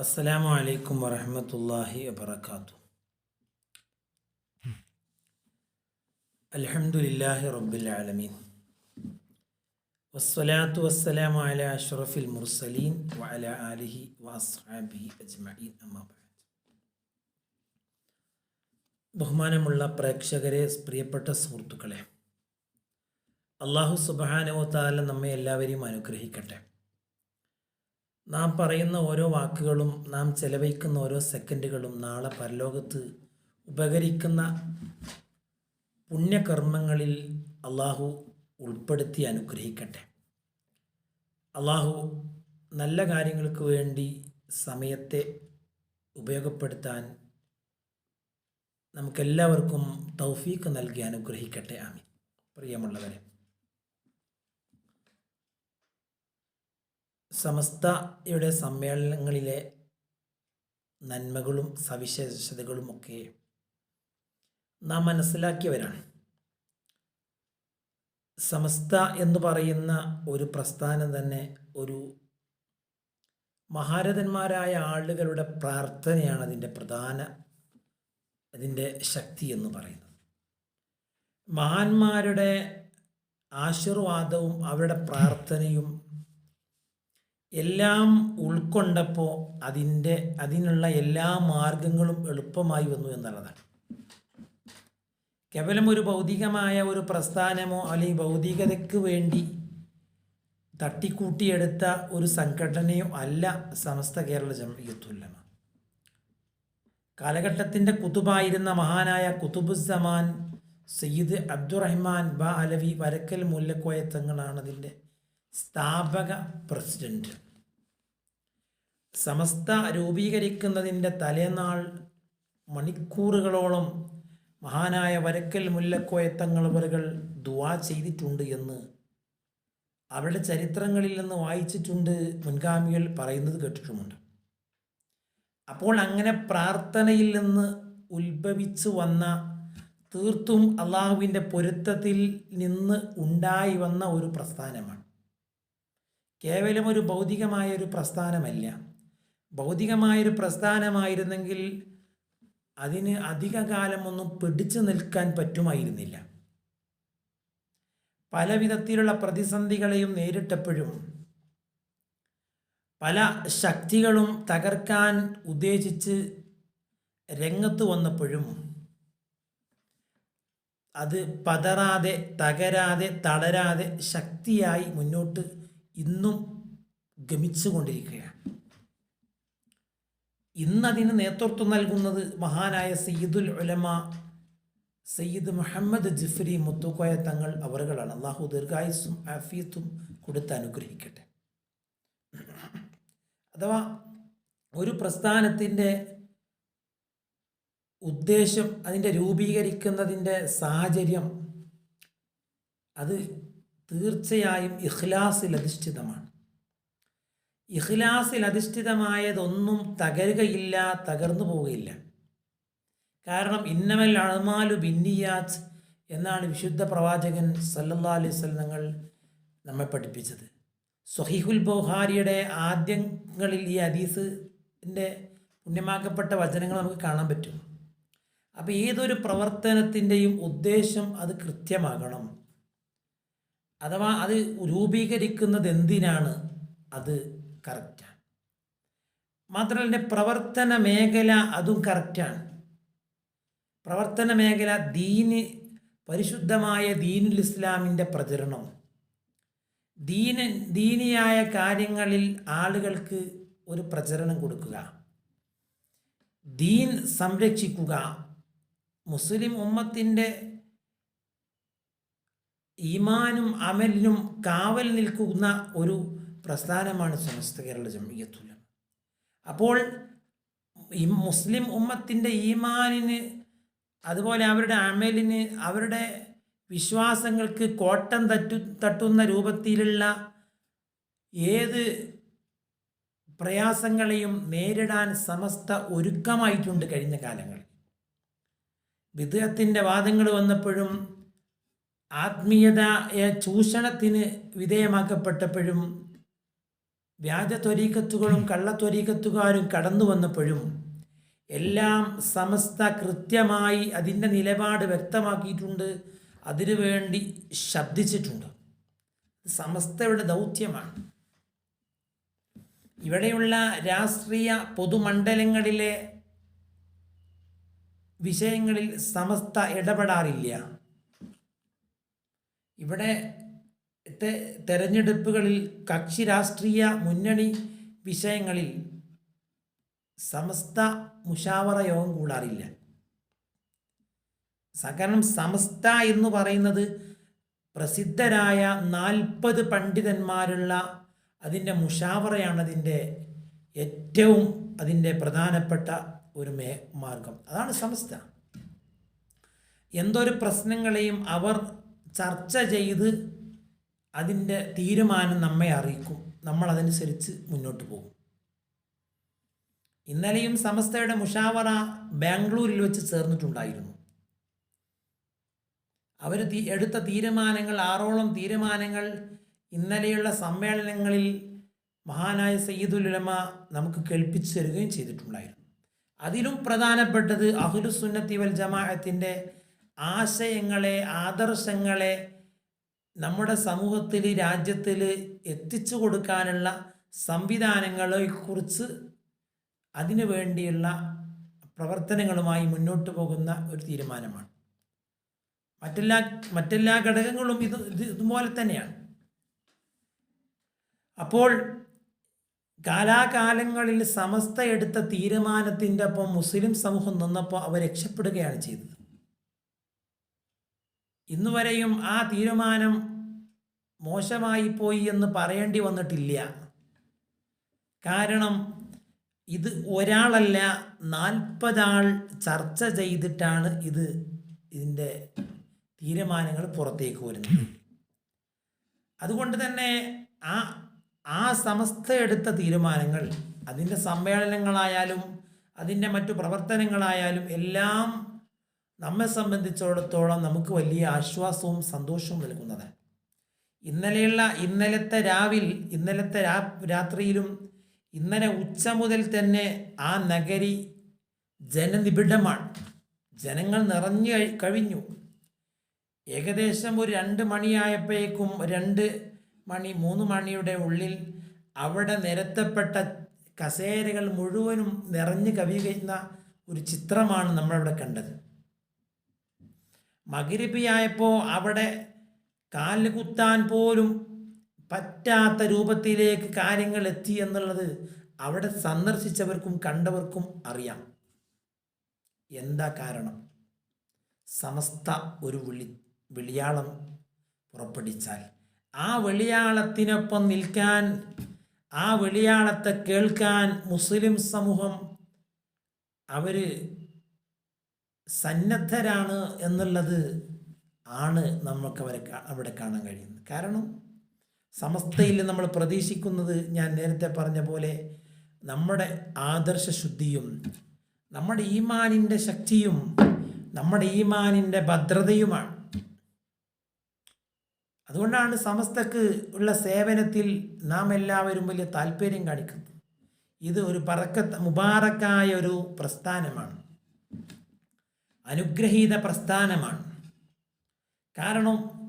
അസ്സലാമു അലൈക്കും വറഹമത്തല്ലാഹി വബർക്കാത്തു അൽഹംദുലില്ലാഹി റബ്ബിൽ ആലമീൻ. വസ്സലാത്തു വസ്സലാമു അല അഷ്റഫിൽ മുർസലീൻ വഅല ആലിഹി വഅസ്ഹാബിഹി അജ്മഈൻ അമ്മാ ബഅദ്. ബഹുമാനമുള്ള പ്രേക്ഷകരെ പ്രിയപ്പെട്ട സുഹൃത്തുക്കളെ അള്ളാഹു സുബ്ഹാനഹു തആല നമ്മെ എല്ലാവരെയും അനുഗ്രഹിക്കട്ടെ. നാം പറയുന്ന ഓരോ വാക്കുകളും നാം ചെലവഴിക്കുന്ന ഓരോ സെക്കൻഡുകളും നാളെ പരലോകത്ത് ഉപകരിക്കുന്ന പുണ്യകർമ്മങ്ങളിൽ അള്ളാഹു ഉൾപ്പെടുത്തി അനുഗ്രഹിക്കട്ടെ. അള്ളാഹു നല്ല കാര്യങ്ങൾക്ക് വേണ്ടി സമയത്തെ ഉപയോഗപ്പെടുത്താൻ നമുക്കെല്ലാവർക്കും തൗഫീക്ക് നൽകി അനുഗ്രഹിക്കട്ടെ. ആമി പ്രിയമുള്ളവരെ സമസ്തയുടെ സമ്മേളനങ്ങളിലെ നന്മകളും സവിശേഷതകളും ഒക്കെ നാം മനസ്സിലാക്കിയവരാണ്. സമസ്ത എന്ന് പറയുന്ന ഒരു പ്രസ്ഥാനം തന്നെ ഒരു മഹാരഥന്മാരായ ആളുകളുടെ പ്രാർത്ഥനയാണ് അതിന്റെ പ്രധാന അതിന്റെ ശക്തി എന്ന് പറയുന്നത്. മഹാന്മാരുടെ ആശീർവാദവും അവരുടെ പ്രാർത്ഥനയും എല്ലാം ഉൾക്കൊണ്ടപ്പോൾ അതിന്റെ അതിനുള്ള എല്ലാ മാർഗങ്ങളും എളുപ്പമായി വന്നു എന്നുള്ളതാണ്. കേവലം ഒരു ഭൗതികമായ ഒരു പ്രസ്ഥാനമോ അല്ലെങ്കിൽ ഭൗതികതയ്ക്ക് വേണ്ടി തട്ടിക്കൂട്ടിയെടുത്ത ഒരു സംഘടനയോ അല്ല സമസ്ത കേരള ജമയത്തുല്ലമ കാലഘട്ടത്തിന്റെ കുത്തുബായിരുന്ന മഹാനായ കുതുബുസമാൻ സയ്യിദ് അബ്ദുറഹ്മാൻ ബ അലവി വരക്കൽ മുല്ലക്കോയ തങ്ങളാണ് അതിന്റെ സ്ഥാപക പ്രസിഡന്റ്. സമസ്ത രൂപീകരിക്കുന്നതിന്റെ തലേനാൾ മണിക്കൂറുകളോളം മഹാനായ വരക്കൽ മുല്ലക്കോയത്തങ്ങളവറുകൾ ദുവാ ചെയ്തിട്ടുണ്ട് എന്ന് അവരുടെ ചരിത്രങ്ങളിൽ നിന്ന് വായിച്ചിട്ടുണ്ട് മുൻഗാമികൾ പറയുന്നത് കേട്ടിട്ടുമുണ്ട്. അപ്പോൾ അങ്ങനെ പ്രാർത്ഥനയിൽ നിന്ന് ഉത്ഭവിച്ചു വന്ന തീർത്തും അള്ളാഹുവിന്റെ പൊരുത്തത്തിൽ നിന്ന് ഉണ്ടായി വന്ന ഒരു പ്രസ്ഥാനമാണ്. കേവലം ഒരു ഭൗതികമായ ഒരു പ്രസ്ഥാനമല്ല. ഭൗതികമായൊരു പ്രസ്ഥാനമായിരുന്നെങ്കിൽ അതിന് അധിക കാലമൊന്നും പിടിച്ചു നിൽക്കാൻ പറ്റുമായിരുന്നില്ല. പല വിധത്തിലുള്ള പ്രതിസന്ധികളെയും നേരിട്ടപ്പോഴും പല ശക്തികളും തകർക്കാൻ ഉദ്ദേശിച്ച് രംഗത്ത് വന്നപ്പോഴും അത് പതറാതെ തകരാതെ തളരാതെ ശക്തിയായി മുന്നോട്ട് ഇന്നും ഗമിച്ചുകൊണ്ടിരിക്കുകയാണ്. ഇന്നതിന് നേതൃത്വം നൽകുന്നത് മഹാനായ സയ്യിദുൽ ഉലമ സയ്യിദ് മുഹമ്മദ് ജിഫ്രി മുത്തുക്കോയ തങ്ങൾ അവറുകളാണ്. അള്ളാഹു ദീർഘായുസും ആഫിയത്തും കൊടുത്ത് അനുഗ്രഹിക്കട്ടെ. അഥവാ ഒരു പ്രസ്ഥാനത്തിന്റെ ഉദ്ദേശം അതിന്റെ രൂപീകരിക്കുന്നതിന്റെ സാഹചര്യം അത് തീർച്ചയായും ഇഖ്ലാസിൽ അധിഷ്ഠിതമാണ്. ഇഖ്ലാസിൽ അധിഷ്ഠിതമായതൊന്നും തകരുകയില്ല തകർന്നു പോവുകയില്ല. കാരണം ഇന്നമൽ അഴമാലു ബിന്നിയാത്ത് എന്നാണ് വിശുദ്ധ പ്രവാചകൻ സല്ലല്ലാ അലൈഹി സ്വലങ്ങൾ നമ്മെ പഠിപ്പിച്ചത്. സൊഹീഹുൽ ബൗഹാരിയുടെ ആദ്യങ്ങളിൽ ഈ ഹദീസിന്റെ പുണ്യമാക്കപ്പെട്ട വചനങ്ങൾ നമുക്ക് കാണാൻ പറ്റും. അപ്പോൾ ഏതൊരു പ്രവർത്തനത്തിന്റെയും ഉദ്ദേശം അത് കൃത്യമാകണം. അഥവാ അത് രൂപീകരിക്കുന്നത് എന്തിനാണ് അത് കറക്റ്റാണ് മാത്രമല്ല പ്രവർത്തന മേഖല അതും കറക്റ്റാണ് പ്രവർത്തന മേഖല ദീന് പരിശുദ്ധമായ ദീനുൽ ഇസ്ലാമിന്റെ പ്രചരണം. ദീന ദീനിയായ കാര്യങ്ങളിൽ ആളുകൾക്ക് ഒരു പ്രചരണം കൊടുക്കുക. ദീൻ സംരക്ഷിക്കുക. മുസ്ലിം ഉമ്മത്തിന്റെ ഈമാനും അമലിനും കാവൽ നിൽക്കുന്ന ഒരു പ്രസ്ഥാനമാണ് സമസ്ത കേരള ജമിയത്തുല അപ്പോൾ ഈ മുസ്ലിം ഉമ്മത്തിന്റെ ഈമാനിന് അതുപോലെ അവരുടെ അമലിന് അവരുടെ വിശ്വാസങ്ങൾക്ക് കോട്ടം തറ്റു തട്ടുന്ന രൂപത്തിലുള്ള ഏത് പ്രയാസങ്ങളെയും നേരിടാൻ സമസ്ത ഒരുക്കമായിട്ടുണ്ട് കഴിഞ്ഞ കാലങ്ങളിൽ. വിദേഹത്തിന്റെ വാദങ്ങൾ വന്നപ്പോഴും ആത്മീയത ചൂഷണത്തിന് വിധേയമാക്കപ്പെട്ടപ്പോഴും വ്യാജ ത്വരീക്കത്തുകളും കള്ളത്വരീക്കത്തുകാരും കടന്നു വന്നപ്പോഴും എല്ലാം സമസ്ത കൃത്യമായി അതിന്റെ നിലപാട് വ്യക്തമാക്കിയിട്ടുണ്ട് അതിനുവേണ്ടി ശബ്ദിച്ചിട്ടുണ്ട്. സമസ്തയുടെ ദൗത്യമാണ്. ഇവിടെയുള്ള രാഷ്ട്രീയ പൊതുമണ്ഡലങ്ങളിലെ വിഷയങ്ങളിൽ സമസ്ത ഇടപെടാറില്ല. ഇവിടെ തെരഞ്ഞെടുപ്പുകളിൽ കക്ഷി രാഷ്ട്രീയ മുന്നണി വിഷയങ്ങളിൽ സമസ്ത മുഷാവറ യോഗം കൂടാറില്ല. കാരണം സമസ്ത എന്ന് പറയുന്നത് പ്രസിദ്ധരായ നാൽപ്പത് പണ്ഡിതന്മാരുള്ള അതിന്റെ മുഷാവറയാണ് അതിന്റെ ഏറ്റവും അതിന്റെ പ്രധാനപ്പെട്ട ഒരു മേ മാർഗം. അതാണ് സമസ്ത. എന്തൊരു പ്രശ്നങ്ങളെയും അവർ ചർച്ച ചെയ്ത് അതിന്റെ തീരുമാനം നമ്മെ അറിയിക്കും. നമ്മൾ അതനുസരിച്ച് മുന്നോട്ട് പോകും. ഇന്നലെയും സമസ്തയുടെ മുഷാവറ ബാംഗ്ലൂരിൽ വെച്ച് ചേർന്നിട്ടുണ്ടായിരുന്നു. അവർ എടുത്ത തീരുമാനങ്ങൾ ആറോളം തീരുമാനങ്ങൾ ഇന്നലെയുള്ള സമ്മേളനങ്ങളിൽ മഹാനായ സയ്യിദുലമ നമുക്ക് കേൾപ്പിച്ചു തരികയും ചെയ്തിട്ടുണ്ടായിരുന്നു. അതിലും പ്രധാനപ്പെട്ടത് അഹുലുസുന്നത്തി വൽ ജമാഅത്തിന്റെ ആശയങ്ങളെ ആദർശങ്ങളെ നമ്മുടെ സമൂഹത്തിൽ രാജ്യത്തിൽ എത്തിച്ചു കൊടുക്കാനുള്ള സംവിധാനങ്ങളെക്കുറിച്ച് അതിനു വേണ്ടിയുള്ള പ്രവർത്തനങ്ങളുമായി മുന്നോട്ട് പോകുന്ന ഒരു തീരുമാനമാണ്. മറ്റെല്ലാ മറ്റെല്ലാ ഘടകങ്ങളും ഇത് ഇത് ഇതുപോലെ തന്നെയാണ്. അപ്പോൾ കാലാകാലങ്ങളിൽ സമസ്ത എടുത്ത തീരുമാനത്തിന്റെ ഒപ്പം മുസ്ലിം സമൂഹം നിന്നപ്പോൾ അവർ രക്ഷപ്പെടുകയാണ് ചെയ്തത്. ഇന്ന് വരെയും ആ തീരുമാനം മോശമായി പോയി എന്ന് പറയേണ്ടി വന്നിട്ടില്ല. കാരണം ഇത് ഒരാളല്ല നാൽപ്പതാൾ ചർച്ച ചെയ്തിട്ടാണ് ഇത് ഇതിന്റെ തീരുമാനങ്ങൾ പുറത്തേക്ക് വരുന്നത്. അതുകൊണ്ട് തന്നെ ആ ആ സമസ്ത എടുത്ത തീരുമാനങ്ങൾ അതിന്റെ സമ്മേളനങ്ങളായാലും അതിന്റെ മറ്റു പ്രവർത്തനങ്ങളായാലും എല്ലാം നമ്മെ സംബന്ധിച്ചിടത്തോളം നമുക്ക് വലിയ ആശ്വാസവും സന്തോഷവും നൽകുന്നത്. ഇന്നലെയുള്ള ഇന്നലത്തെ രാവിൽ ഇന്നലത്തെ രാ രാത്രിയിലും ഇന്നലെ ഉച്ച മുതൽ തന്നെ ആ നഗരി ജനനിബിഡമാണ്. ജനങ്ങൾ നിറഞ്ഞു കഴിഞ്ഞു. ഏകദേശം ഒരു രണ്ട് മണിയായപ്പോഴേക്കും രണ്ട് മണി മൂന്ന് മണിയുടെ ഉള്ളിൽ അവിടെ നിരത്തപ്പെട്ട കസേരകൾ മുഴുവനും നിറഞ്ഞു കവിയുന്ന ഒരു ചിത്രമാണ് നമ്മളവിടെ കണ്ടത്. മകരിപ്പിയായപ്പോൾ അവിടെ കാൽ കുത്താൻ പോലും പറ്റാത്ത രൂപത്തിലേക്ക് കാര്യങ്ങൾ എത്തി എന്നുള്ളത് അവിടെ സന്ദർശിച്ചവർക്കും കണ്ടവർക്കും അറിയാം. എന്താ കാരണം? സമസ്ത ഒരു വിളി വിളിയാളം പുറപ്പെടുവിച്ചാൽ. ആ വെളിയാളത്തിനൊപ്പം നിൽക്കാൻ ആ വെളിയാളത്തെ കേൾക്കാൻ മുസ്ലിം സമൂഹം അവർ സന്നദ്ധരാണ് എന്നുള്ളത് ആണ് നമുക്ക് അവരെ അവിടെ കാണാൻ കഴിയുന്നത്. കാരണം സമസ്തയിൽ നമ്മൾ പ്രതീക്ഷിക്കുന്നത് ഞാൻ നേരത്തെ പറഞ്ഞ പോലെ നമ്മുടെ ആദർശ ശുദ്ധിയും നമ്മുടെ ഈമാനിന്റെ ശക്തിയും നമ്മുടെ ഈമാനിന്റെ ഭദ്രതയുമാണ്. അതുകൊണ്ടാണ് സമസ്തക്ക് ഉള്ള സേവനത്തിൽ നാം എല്ലാവരും വലിയ താല്പര്യം കാണിക്കുന്നത്. ഇത് ഒരു പറക്ക മുബാറക്കായ ഒരു പ്രസ്ഥാനമാണ്. അനുഗ്രഹീത പ്രസ്ഥാനമാണ്. കാരണം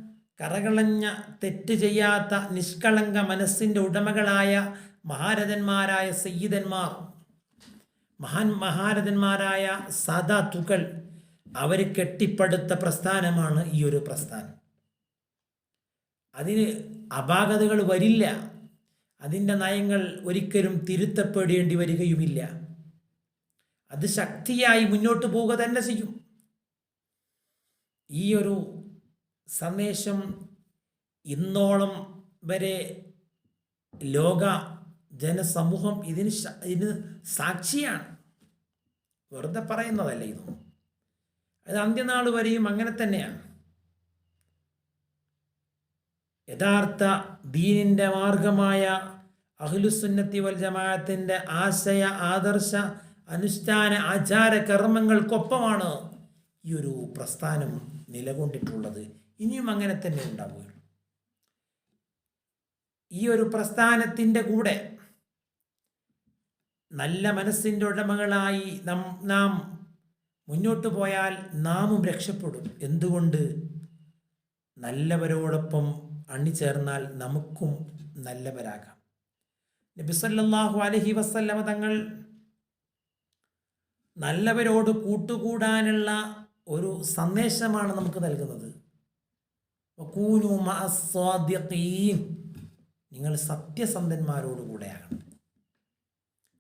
കറകളഞ്ഞ തെറ്റ് ചെയ്യാത്ത നിഷ്കളങ്ക മനസ്സിന്റെ ഉടമകളായ മഹാരഥന്മാരായ സയ്യിദന്മാർ മഹാൻ മഹാരഥന്മാരായ സാദാത്തുക്കൾ അവർ കെട്ടിപ്പടുത്ത പ്രസ്ഥാനമാണ് ഈ ഒരു പ്രസ്ഥാനം. അതിന് അപാകതകൾ വരില്ല. അതിന്റെ നയങ്ങൾ ഒരിക്കലും തിരുത്തപ്പെടേണ്ടി വരികയുമില്ല. അത് ശക്തിയായി മുന്നോട്ട് പോവുക തന്നെ ചെയ്യും. ഈ ഒരു സന്ദേശം ഇന്നോളം വരെ ലോക ജനസമൂഹം ഇതിന് ഇതിന് സാക്ഷിയാണ്. വെറുതെ പറയുന്നതല്ല ഇതൊന്നും അത് അന്ത്യനാൾ വരെയും അങ്ങനെ തന്നെയാണ്. യഥാർത്ഥ ദീനിന്റെ മാർഗമായ അഹ്ലുസുന്നത്തി വൽ ജമാഅത്തിന്റെ ആശയ ആദർശ അനുഷ്ഠാന ആചാര കർമ്മങ്ങൾക്കൊപ്പമാണ് ഈ ഒരു പ്രസ്ഥാനം നിലകൊണ്ടിട്ടുള്ളത്. ഇനിയും അങ്ങനെ തന്നെ ഉണ്ടാവുകയുള്ളൂ. ഈ ഒരു പ്രസ്ഥാനത്തിന്റെ കൂടെ നല്ല മനസ്സിന്റെ ഉടമകളായി നം നാം മുന്നോട്ട് പോയാൽ നാമും രക്ഷപ്പെടും. എന്തുകൊണ്ട്? നല്ലവരോടൊപ്പം അണിചേർന്നാൽ നമുക്കും നല്ലവരാകാം. നബിസല്ലാഹു അലഹി വസല്ലമ തങ്ങൾ നല്ലവരോട് കൂട്ടുകൂടാനുള്ള ഒരു സന്ദേശമാണ് നമുക്ക് നൽകുന്നത്. നിങ്ങൾ സത്യസന്ധന്മാരോടുകൂടെയാകണം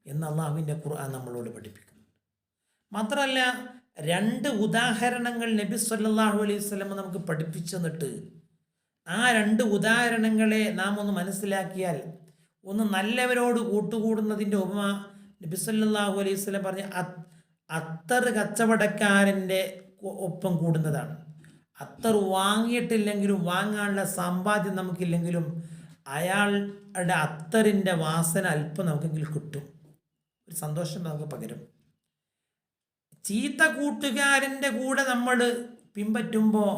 എന്ന് അള്ളാഹുവിന്റെ ഖുർആൻ നമ്മളോട് പഠിപ്പിക്കുന്നു. മാത്രമല്ല രണ്ട് ഉദാഹരണങ്ങൾ നബി സല്ലാഹു അലൈഹി വസല്ലം നമുക്ക് പഠിപ്പിച്ചു തന്നിട്ട് ആ രണ്ട് ഉദാഹരണങ്ങളെ നാം ഒന്ന് മനസ്സിലാക്കിയാൽ ഒന്ന് നല്ലവരോട് കൂട്ടുകൂടുന്നതിന്റെ ഉപമ നബി സല്ലല്ലാഹു അലൈഹി വസല്ലം പറഞ്ഞ അത്തർ കച്ചവടക്കാരന്റെ ഒപ്പം കൂടുന്നതാണ്. അത്തർ വാങ്ങിയിട്ടില്ലെങ്കിലും വാങ്ങാനുള്ള സമ്പാദ്യം നമുക്കില്ലെങ്കിലും അയാളുടെ അത്തറിന്റെ വാസന അല്പം നമുക്കെങ്കിലും കിട്ടും. ഒരു സന്തോഷം നമുക്ക് പകരും. ചീത്ത കൂട്ടുകാരന്റെ കൂടെ നമ്മൾ പിൻപറ്റുമ്പോൾ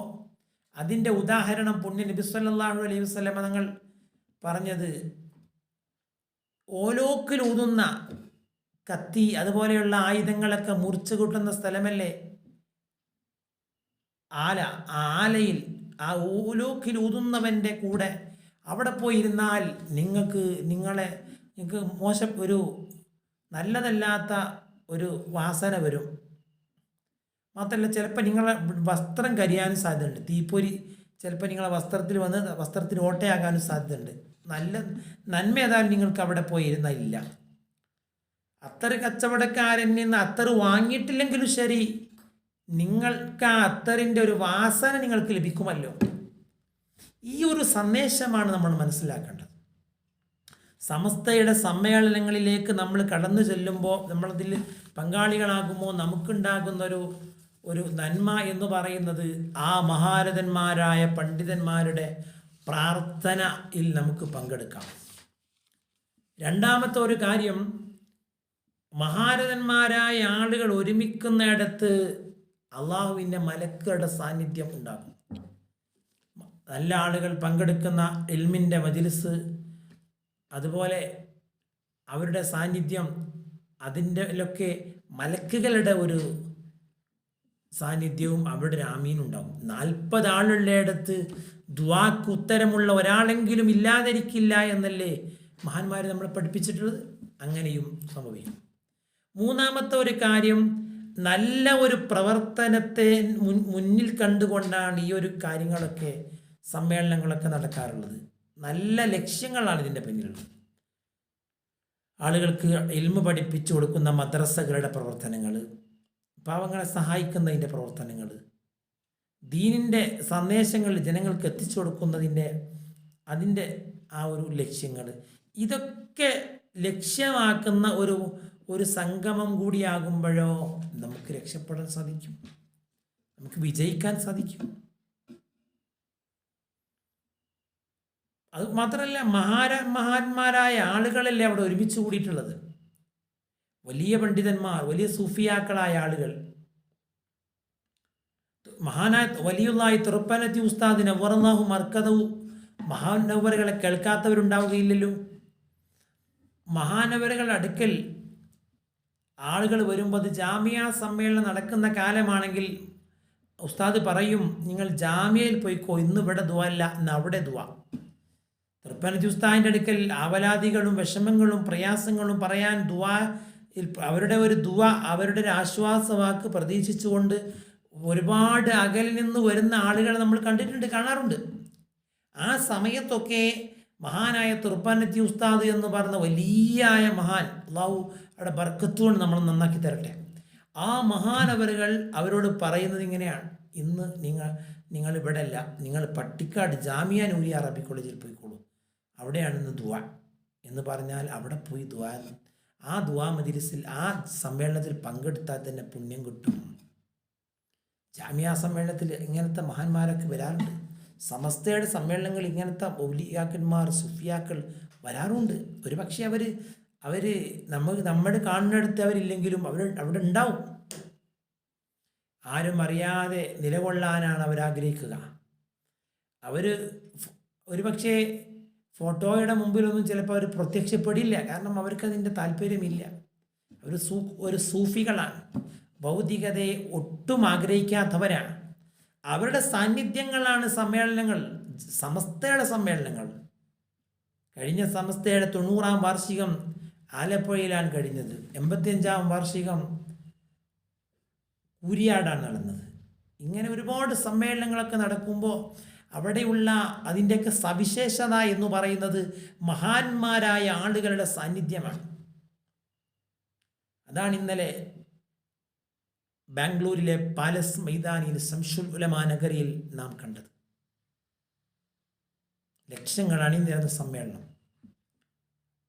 അതിന്റെ ഉദാഹരണം പുണ്യ നബി സല്ലല്ലാഹു അലൈഹി വസ്ലമ തങ്ങൾ പറഞ്ഞത് ഓലോക്കിലൂതുന്ന കത്തി അതുപോലെയുള്ള ആയുധങ്ങളൊക്കെ മുറിച്ചു കൂട്ടുന്ന സ്ഥലമല്ലേ? ആല ആലയിൽ ആ ഓലോക്കിൽ ഊതുന്നവന്റെ കൂടെ അവിടെ പോയിരുന്നാൽ നിങ്ങൾക്ക് നിങ്ങളെ നിങ്ങൾക്ക് മോശം ഒരു നല്ലതല്ലാത്ത ഒരു വാസന വരും. മാത്രമല്ല ചിലപ്പോൾ നിങ്ങളെ വസ്ത്രം കരിയാനും സാധ്യതയുണ്ട്. തീപ്പൊരി ചിലപ്പോൾ നിങ്ങളെ വസ്ത്രത്തിൽ വന്ന് വസ്ത്രത്തിന് ഓട്ടയാകാനും സാധ്യതയുണ്ട്. നല്ല നന്മ ഏതായാലും നിങ്ങൾക്ക് അവിടെ പോയിരുന്നില്ല അത്ര കച്ചവടക്കാരൻ നിന്ന് അത്തറ് വാങ്ങിയിട്ടില്ലെങ്കിലും ശരി. നിങ്ങൾക്ക് ആ അത്തറിന്റെ ഒരു വാസന നിങ്ങൾക്ക് ലഭിക്കുമല്ലോ. ഈ ഒരു സന്ദേശമാണ് നമ്മൾ മനസ്സിലാക്കേണ്ടത്. സമസ്തയുടെ സമ്മേളനങ്ങളിലേക്ക് നമ്മൾ കടന്നു ചെല്ലുമ്പോൾ നമ്മളതിൽ പങ്കാളികളാകുമ്പോൾ നമുക്കുണ്ടാകുന്ന ഒരു ഒരു നന്മ എന്ന് പറയുന്നത് ആ മഹാരഥന്മാരായ പണ്ഡിതന്മാരുടെ പ്രാർത്ഥനയിൽ നമുക്ക് പങ്കെടുക്കാം. രണ്ടാമത്തെ ഒരു കാര്യം മഹാരഥന്മാരായ ആളുകൾ ഒരുമിക്കുന്നിടത്ത് അള്ളാഹുവിന്റെ മലക്കുകളുടെ സാന്നിധ്യം ഉണ്ടാകും. നല്ല ആളുകൾ പങ്കെടുക്കുന്ന എൽമിന്റെ മജിലിസ് അതുപോലെ അവരുടെ സാന്നിധ്യം അതിന്റെ ലൊക്കെ മലക്കുകളുടെ ഒരു സാന്നിധ്യവും അവിടെ ഒരു ആമീൻ ഉണ്ടാകും. നാൽപ്പത് ആളുള്ളയിടത്ത് ദ്വാക്ക് ഉത്തരമുള്ള ഒരാളെങ്കിലും ഇല്ലാതിരിക്കില്ല എന്നല്ലേ മഹാന്മാർ നമ്മളെ പഠിപ്പിച്ചിട്ടുള്ളത്? അങ്ങനെയും സംഭവിക്കും. മൂന്നാമത്തെ ഒരു കാര്യം നല്ല ഒരു പ്രവർത്തനത്തെ മുന്നിൽ കണ്ടുകൊണ്ടാണ് ഈ ഒരു കാര്യങ്ങളൊക്കെ സമ്മേളനങ്ങളൊക്കെ നടക്കാറുള്ളത്. നല്ല ലക്ഷ്യങ്ങളാണ് ഇതിന്റെ പിന്നിലുള്ളത്. ആളുകൾക്ക് ഇൽമ പഠിപ്പിച്ചു കൊടുക്കുന്ന മദ്രസകളുടെ പ്രവർത്തനങ്ങൾ പാവങ്ങളെ സഹായിക്കുന്നതിന്റെ പ്രവർത്തനങ്ങൾ ദീനിന്റെ സന്ദേശങ്ങൾ ജനങ്ങൾക്ക് എത്തിച്ചു കൊടുക്കുന്നതിന്റെ അതിന്റെ ആ ഒരു ലക്ഷ്യങ്ങൾ ഇതൊക്കെ ലക്ഷ്യമാക്കുന്ന ഒരു ഒരു സംഗമം കൂടിയാകുമ്പോഴോ നമുക്ക് രക്ഷപ്പെടാൻ സാധിക്കും. നമുക്ക് വിജയിക്കാൻ സാധിക്കും. അത് മാത്രമല്ല മഹാര മഹാന്മാരായ ആളുകളല്ലേ അവിടെ ഒരുമിച്ച് കൂടിയിട്ടുള്ളത്? വലിയ പണ്ഡിതന്മാർ വലിയ സൂഫിയാക്കളായ ആളുകൾ. മഹാനായ വലിയുള്ളായി തുറപ്പനത്തി ഉസ്താദിന് നവറല്ലാഹു മർക്കതവും മഹാനവരകളെ കേൾക്കാത്തവരുണ്ടാവുകയില്ലല്ലോ. മഹാനവരകളുടെ അടുക്കൽ ആളുകൾ വരുമ്പോൾ അത് ജാമ്യ സമ്മേളനം നടക്കുന്ന കാലമാണെങ്കിൽ ഉസ്താദ് പറയും നിങ്ങൾ ജാമ്യയിൽ പോയിക്കോ ഇന്ന് ഇവിടെ ദുവ അല്ല ഇന്ന് അവിടെ ദുവ. തൃപ്പനജി ഉസ്താദിന്റെ അടുക്കൽ ആവലാദികളും വിഷമങ്ങളും പ്രയാസങ്ങളും പറയാൻ ദുവാ അവരുടെ ഒരു ദുവ അവരുടെ ഒരു ആശ്വാസവാക്ക് പ്രതീക്ഷിച്ചുകൊണ്ട് ഒരുപാട് അകലിൽ നിന്ന് വരുന്ന ആളുകളെ നമ്മൾ കണ്ടിട്ടുണ്ട് കാണാറുണ്ട്. ആ സമയത്തൊക്കെ മഹാനായ തുർപ്പാനത്തി ഉസ്താദ് എന്ന് പറഞ്ഞ വലിയായ മഹാൻ അള്ളാഹു അവിടെ ബർക്കത്തുകൊണ്ട് നമ്മൾ നന്നാക്കി തരട്ടെ. ആ മഹാനവരുകൾ അവരോട് പറയുന്നത് ഇങ്ങനെയാണ്. ഇന്ന് നിങ്ങൾ നിങ്ങൾ ഇവിടെ അല്ല നിങ്ങൾ പട്ടിക്കാട് ജാമിയ നൂരി അറബി കോളേജിൽ പോയിക്കോളൂ. അവിടെയാണ് ഇന്ന് ദുവ എന്ന് പറഞ്ഞാൽ അവിടെ പോയി ദുവ ആ ദുവാ മജിലിസിൽ ആ സമ്മേളനത്തിൽ പങ്കെടുത്താൽ തന്നെ പുണ്യം കിട്ടും. ജാമ്യ സമ്മേളനത്തിൽ ഇങ്ങനത്തെ മഹാന്മാരൊക്കെ വരാറുണ്ട്. സമസ്തയുടെ സമ്മേളനങ്ങൾ ഇങ്ങനത്തെ ഔലിയാക്കന്മാർ സുഫിയാക്കൾ വരാറുണ്ട്. ഒരു പക്ഷേ അവർ അവർ നമ്മൾ നമ്മുടെ കാണുന്നിടത്ത് അവരില്ലെങ്കിലും അവർ അവിടെ ഉണ്ടാവും. ആരും അറിയാതെ നിലകൊള്ളാനാണ് അവരാഗ്രഹിക്കുക അവർ ഒരു പക്ഷേ ഫോട്ടോയുടെ മുമ്പിലൊന്നും ചിലപ്പോൾ അവർ പ്രത്യക്ഷപ്പെടില്ല. കാരണം അവർക്കതിന്റെ താല്പര്യമില്ല. ഒരു സൂ ഒരു സൂഫികളാണ്. ഭൗതികതയെ ഒട്ടും ആഗ്രഹിക്കാത്തവരാണ്. അവരുടെ സാന്നിധ്യങ്ങളാണ് സമ്മേളനങ്ങൾ സമസ്തയുടെ സമ്മേളനങ്ങൾ. കഴിഞ്ഞ സമസ്തയുടെ തൊണ്ണൂറാം വാർഷികം ആലപ്പുഴയിലാണ് കഴിഞ്ഞത്. എൺപത്തിയഞ്ചാം വാർഷികം കൂരിയാടാണ് നടന്നത്. ഇങ്ങനെ ഒരുപാട് സമ്മേളനങ്ങളൊക്കെ നടക്കുമ്പോൾ അവിടെയുള്ള അതിന്റെയൊക്കെ സവിശേഷത എന്ന് പറയുന്നത് മഹാന്മാരായ ആളുകളുടെ സാന്നിധ്യമാണ്. അതാണ് ഇന്നലെ ബാംഗ്ലൂരിലെ പാലസ് മൈതാനിയിൽ സംശുൽ ഉലമാ നഗരിയിൽ നാം കണ്ടത്. ലക്ഷങ്ങൾ അണിനിരന്ന സമ്മേളനം.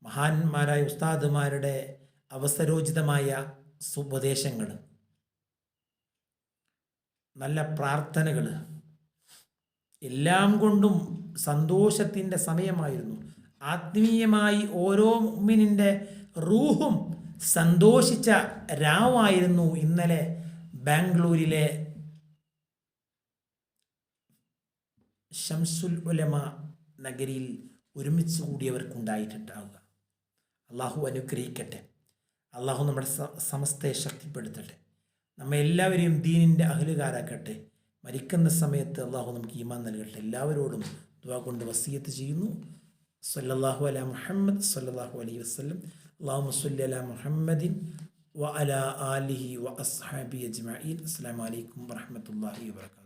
മഹാന്മാരായ ഉസ്താദുമാരുടെ അവസരോചിതമായ സുപദേശങ്ങൾ. നല്ല പ്രാർത്ഥനകൾ. എല്ലാം കൊണ്ടും സന്തോഷത്തിന്റെ സമയമായിരുന്നു. ആത്മീയമായി ഓരോ മുമ്മിനിന്റെ റൂഹും സന്തോഷിച്ച രാവായിരുന്നു ഇന്നലെ ബാംഗ്ലൂരിലെ ഷംസുൽ ഉലമ നഗരിയിൽ ഒരുമിച്ച് കൂടിയവർക്കുണ്ടായിട്ടുണ്ടാവുക. അള്ളാഹു അനുഗ്രഹിക്കട്ടെ. അള്ളാഹു നമ്മുടെ സമസ്തയെ ശക്തിപ്പെടുത്തട്ടെ. നമ്മെ എല്ലാവരെയും ദീനിന്റെ അഹലുകാരാക്കട്ടെ. മരിക്കുന്ന സമയത്ത് അള്ളാഹു നമുക്ക് ഈമാൻ നൽകട്ടെ. എല്ലാവരോടും ദുവാ കൊണ്ട് വസീയത്ത് ചെയ്യുന്നു. സല്ലല്ലാഹു അല മുഹമ്മദ് സല്ലല്ലാഹു അലൈഹി വസ്ലം അള്ളാഹു സല്ലി അല മുഹമ്മദിൻ വ അല ആലിഹി വ അസ്ഹാബി അജ്മഈൻ അസ്സലാമു അലൈക്കും വറഹ്മത്തുള്ളാഹി വബറകാതുഹു